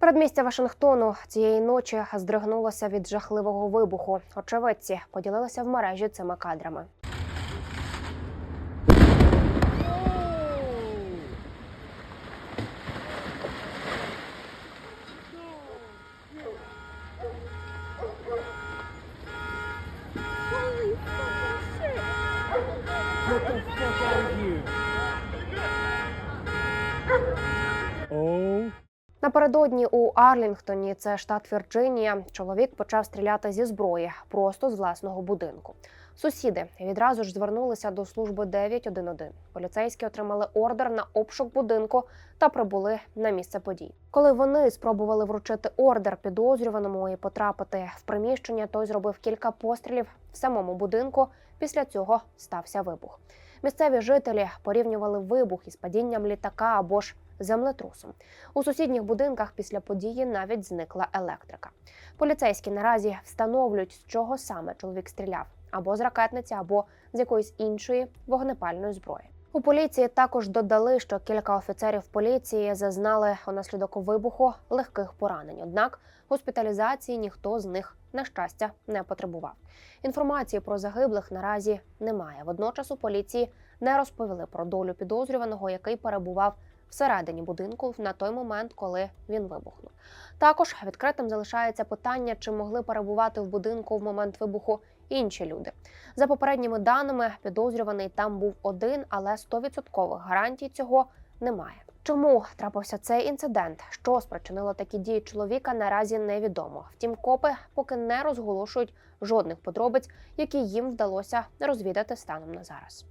Передмістя Вашингтону цієї ночі здригнулося від жахливого вибуху. Очевидці поділилися в мережі цими кадрами. Get the fuck out of Напередодні у Арлінгтоні, це штат Вірджинія, чоловік почав стріляти зі зброї просто з власного будинку. Сусіди відразу ж звернулися до служби 911. Поліцейські отримали ордер на обшук будинку та прибули на місце подій. Коли вони спробували вручити ордер підозрюваному і потрапити в приміщення, той зробив кілька пострілів в самому будинку. Після цього стався вибух. Місцеві жителі порівнювали вибух із падінням літака або ж землетрусом. У сусідніх будинках після події навіть зникла електрика. Поліцейські наразі встановлюють, з чого саме чоловік стріляв або з ракетниці, або з якоїсь іншої вогнепальної зброї. У поліції також додали, що кілька офіцерів поліції зазнали унаслідок вибуху легких поранень. Однак госпіталізації ніхто з них на щастя не потребував. Інформації про загиблих наразі немає. Водночас у поліції не розповіли про долю підозрюваного, який перебував всередині будинку на той момент, коли він вибухнув. Також відкритим залишається питання, чи могли перебувати в будинку в момент вибуху інші люди. За попередніми даними, підозрюваний там був один, але 100% гарантій цього немає. Чому трапився цей інцидент? Що спричинило такі дії чоловіка? Наразі невідомо. Втім, копи поки не розголошують жодних подробиць, які їм вдалося розвідати станом на зараз.